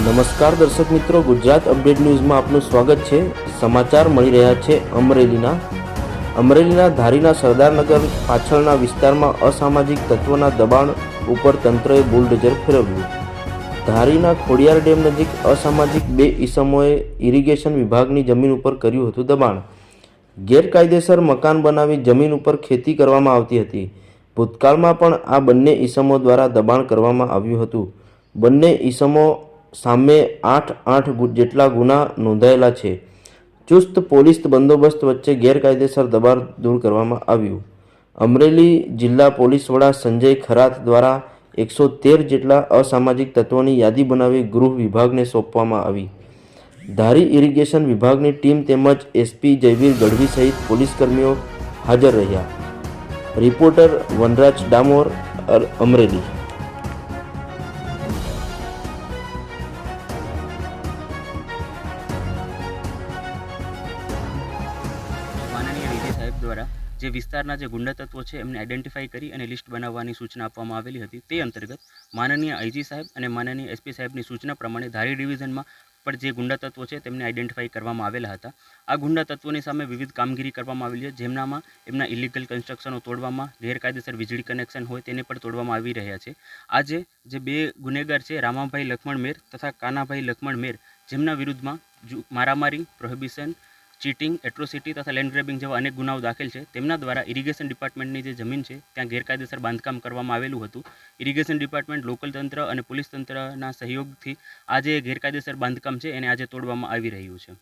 નમસ્કાર દર્શક મિત્રો, ગુજરાત અપડેટ ન્યૂઝમાં આપનું સ્વાગત છે. સમાચાર મળી રહ્યા છે અમરેલીના. અમરેલીના ધારીના સરદારનગર પાછળના વિસ્તારમાં અસામાજિક તત્વોના દબાણ ઉપર તંત્રએ બુલડોઝર ફેરવ્યું. ધારીના ખોડિયાર ડેમ નજીક અસામાજિક બે ઈસમોએ ઇરિગેશન વિભાગની જમીન ઉપર કર્યું હતું દબાણ. ગેરકાયદેસર મકાન બનાવી જમીન ઉપર ખેતી કરવામાં આવતી હતી. ભૂતકાળમાં પણ આ બંને ઈસમો દ્વારા દબાણ કરવામાં આવ્યું હતું. બંને ઈસમો સામે આઠ આઠ જેટલા ગુના નોંધાયેલા છે. ચુસ્ત પોલીસ બંદોબસ્ત વચ્ચે ગેરકાયદેસર દબાણ દૂર કરવામાં આવ્યું. અમરેલી જિલ્લા પોલીસ વડા સંજય ખરાત દ્વારા એકસો તેર જેટલા અસામાજિક તત્વોની યાદી બનાવી ગૃહ વિભાગને સોંપવામાં આવી. ધારી ઇરિગેશન વિભાગની ટીમ તેમજ એસપી જયવીર ગઢવી સહિત પોલીસ કર્મીઓ હાજર રહ્યા. રિપોર્ટર વનરાજ ડામોર અમરેલી. સાહેબ દ્વારા જે વિસ્તારના જે ગુંડા તત્વો છે એમને આઈડેન્ટિફાઈ કરી અને લિસ્ટ બનાવવાની સૂચના આપવામાં આવેલી હતી. તે અંતર્ગત માનનીય આઈજી સાહેબ અને માનનીય એસપી સાહેબની સૂચના પ્રમાણે ધારી ડિવિઝનમાં પણ જે ગુંડા તત્વો છે તેમને આઈડેન્ટિફાઈ કરવામાં આવેલા હતા. આ ગુંડા તત્વોની સામે વિવિધ કામગીરી કરવામાં આવેલી છે, જેમનામાં એમના ઇલીગલ કન્સ્ટ્રક્શનો તોડવામાં, ગેરકાયદેસર વીજળી કનેક્શન હોય તેને પણ તોડવામાં આવી રહ્યા છે. આજે જે બે ગુનેગાર છે, રામાભાઈ લક્ષ્મણ મેર તથા કાનાભાઈ લક્ષ્મણ મેર, જેમના વિરુદ્ધમાં મારામારી પ્રોહિબિશન ચીટિંગ એટ્રોસિટી તથા લેન્ડ ગ્રેબિંગ જેવા અનેક ગુનાઓ દાખલ છે. તેમના દ્વારા ઇરિગેશન ડિપાર્ટમેન્ટની જે જમીન છે ત્યાં ગેરકાયદેસર બાંધકામ કરવામાં આવેલું હતું. ઇરિગેશન ડિપાર્ટમેન્ટ લોકલ તંત્ર અને પોલીસ તંત્રના સહયોગથી આ જે ગેરકાયદેસર બાંધકામ છે એને આજે તોડવામાં આવી રહ્યું છે.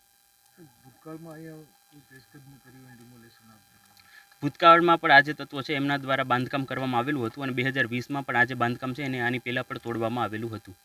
ભૂતકાળમાં પણ આજે તત્વો છે એમના દ્વારા બાંધકામ કરવામાં આવેલું હતું અને બે હજાર વીસમાં પણ આજે બાંધકામ છે એને આની પહેલાં પણ તોડવામાં આવેલું હતું.